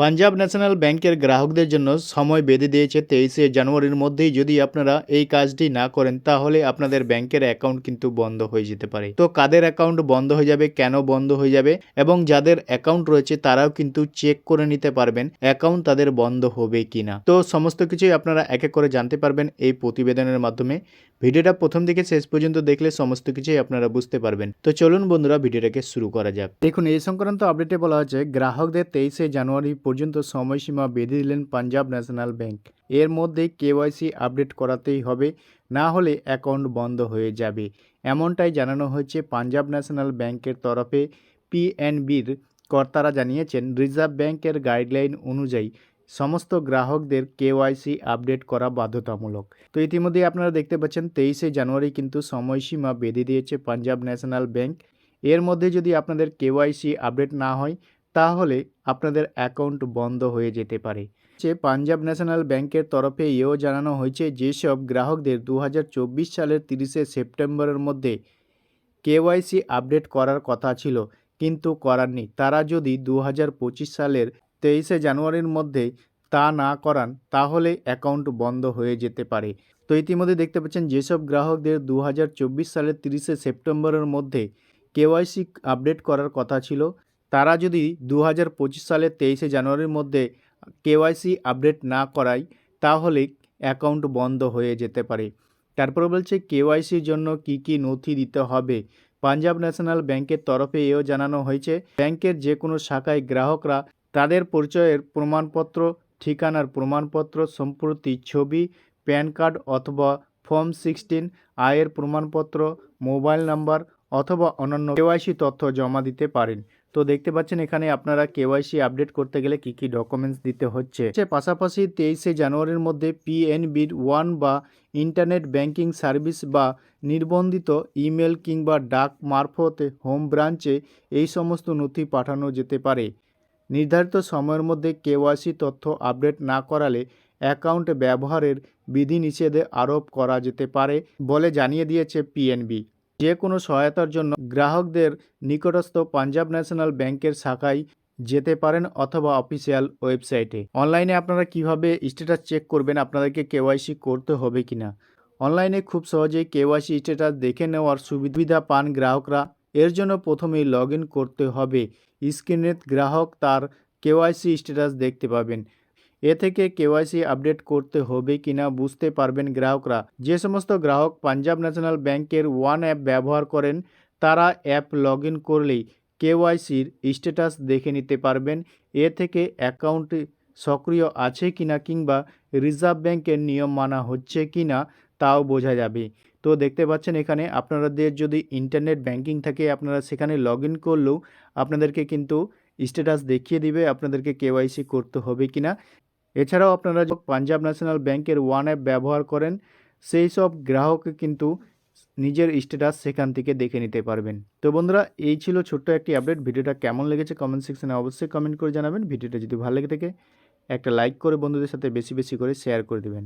Punjab national ব্যাংকের গ্রাহকদের জন্য সময় বেঁধে দিয়েছে তেইশে জানুয়ারির মধ্যেই যদি আপনারা এই কাজটি না করেন, তাহলে আপনাদের ব্যাংকের অ্যাকাউন্ট কিন্তু বন্ধ হয়ে যেতে পারে। তো কাদের অ্যাকাউন্ট বন্ধ হয়ে যাবে, কেন বন্ধ হয়ে যাবে এবং যাদের অ্যাকাউন্ট রয়েছে, তারাও কিন্তু চেক করে নিতে পারবেন অ্যাকাউন্ট তাদের বন্ধ হবে কি না তো সমস্ত কিছুই আপনারা এক এক করে জানতে পারবেন এই প্রতিবেদনের মাধ্যমে। ভিডিওটা প্রথম থেকে শেষ পর্যন্ত দেখলে সমস্ত কিছুই আপনারা বুঝতে পারবেন। তো চলুন বন্ধুরা, ভিডিওটাকে শুরু করা যাক। দেখুন, এই সংক্রান্ত আপডেটে বলা হয়েছে, গ্রাহকদের তেইশে জানুয়ারি পর্যন্ত সময়সীমা বেঁধে দিলেন পাঞ্জাব ন্যাশনাল ব্যাংক। এর মধ্যে কেওয়াইসি আপডেট করাতেই হবে, না হলে অ্যাকাউন্ট বন্ধ হয়ে যাবে। এমনটাই জানানো হয়েছে পাঞ্জাব ন্যাশনাল ব্যাংকের তরফে। পিএনবির কর্তারা জানিয়েছেন, রিজার্ভ ব্যাংকের গাইডলাইন অনুযায়ী সমস্ত গ্রাহকদের কেওয়াইসি আপডেট করা বাধ্যতামূলক। তো ইতিমধ্যে আপনারা দেখতে পাচ্ছেন, তেইশে জানুয়ারি কিন্তু সময়সীমা বেঁধে দিয়েছে পাঞ্জাব ন্যাশনাল ব্যাংক। এর মধ্যে যদি আপনাদের কেওয়াইসি আপডেট না হয় তাহলে আপনাদের অ্যাকাউন্ট বন্ধ হয়ে যেতে পারে। যে পাঞ্জাব ন্যাশনাল ব্যাংকের তরফে এও জানানো হয়েছে যেসব গ্রাহকদের দু হাজার চব্বিশ সালের তিরিশে সেপ্টেম্বরের মধ্যে কেওয়াইসি আপডেট করার কথা ছিল, কিন্তু করাননি তারা যদি দু হাজার পঁচিশ সালের তেইশে জানুয়ারির মধ্যে তা না করান, তাহলে অ্যাকাউন্ট বন্ধ হয়ে যেতে পারে। তো ইতিমধ্যে দেখতে পাচ্ছেন যেসব গ্রাহকদের দু হাজার চব্বিশ সালের তিরিশে সেপ্টেম্বরের মধ্যে কেওয়াইসি আপডেট করার কথা ছিল তারা যদি দু হাজার পঁচিশ সালের তেইশে জানুয়ারির মধ্যে কেওয়াইসি আপডেট না করায়, তাহলে অ্যাকাউন্ট বন্ধ হয়ে যেতে পারে। তারপরে বলছে কেওয়াইসির জন্য কি কি নথি দিতে হবে? পাঞ্জাব ন্যাশনাল ব্যাংকের তরফে এও জানানো হয়েছে, ব্যাংকের যে কোনো শাখায় গ্রাহকরা তাদের পরিচয়ের প্রমাণপত্র, ঠিকানার প্রমাণপত্র, সম্প্রতি ছবি, প্যান কার্ড অথবা ফর্ম সিক্সটিন, আয়ের প্রমাণপত্র, মোবাইল নাম্বার অথবা অন্যান্য কেওয়াইসি তথ্য জমা দিতে পারেন। তো দেখতে পাচ্ছেন এখানে আপনারা কেওয়াইসি আপডেট করতে গেলে কি কি ডকুমেন্টস দিতে হচ্ছে। পাশাপাশি তেইশে জানুয়ারির মধ্যে পিএনবির ওয়ান বা ইন্টারনেট ব্যাংকিং সার্ভিস বা নির্বন্ধিত ইমেল কিংবা ডাক মারফতে হোম ব্রাঞ্চে এই সমস্ত নথি পাঠানো যেতে পারে। নির্ধারিত সময়ের মধ্যে কেওয়াইসি তথ্য আপডেট না করালে অ্যাকাউন্ট ব্যবহারের বিধিনিষেধে আরোপ করা যেতে পারে বলে জানিয়ে দিয়েছে পিএনবি যে কোনো সহায়তার জন্য গ্রাহকদের নিকটস্থ পাঞ্জাব ন্যাশনাল ব্যাংকের শাখায় যেতে পারেন অথবা অফিসিয়াল ওয়েবসাইটে। অনলাইনে আপনারা কীভাবে স্ট্যাটাস চেক করবেন, আপনাদেরকে কেওয়াইসি করতে হবে কিনা? অনলাইনে খুব সহজেই কেওয়াইসি স্ট্যাটাস দেখে নেওয়ার সুবিধা পান গ্রাহকরা। এর জন্য প্রথমেই লগ করতে হবে। স্ক্রিনে গ্রাহক তার কেওয়াইসি স্ট্যাটাস দেখতে পাবেন। এ থেকে কেওয়াইসি আপডেট করতে হবে কিনা বুঝতে পারবেন গ্রাহকরা। যে সমস্ত গ্রাহক পাঞ্জাব ন্যাশনাল ব্যাংকের ওয়ান অ্যাপ ব্যবহার করেন, তারা অ্যাপ লগ ইন করলেই কেওয়াইসির স্ট্যাটাস দেখে নিতে পারবেন। এ থেকে অ্যাকাউন্ট সক্রিয় আছে কিনা কিংবা রিজার্ভ ব্যাংকের নিয়ম মানা হচ্ছে কিনা, তাও বোঝা যাবে। তো দেখতে পাচ্ছেন এখানে আপনাদের যদি ইন্টারনেট ব্যাংকিং থাকে, আপনারা সেখানে লগ ইন করলেও আপনাদেরকে কিন্তু স্ট্যাটাস দেখিয়ে দিবে আপনাদেরকে কেওয়াইসি করতে হবে কিনা। এছাড়াও আপনারা পাঞ্জাব ন্যাশনাল ব্যাংকের ওয়ান অ্যাপ ব্যবহার করেন, সেই সব গ্রাহককে কিন্তু নিজের স্ট্যাটাস সেখান থেকে দেখে নিতে পারবেন। তো বন্ধুরা, এই ছিল ছোট্ট একটি আপডেট। ভিডিওটা কেমন লেগেছে কমেন্ট সেকশানে অবশ্যই কমেন্ট করে জানাবেন। ভিডিওটা যদি ভালো লেগে থাকে, একটা লাইক করে বন্ধুদের সাথে বেশি বেশি করে শেয়ার করে দেবেন।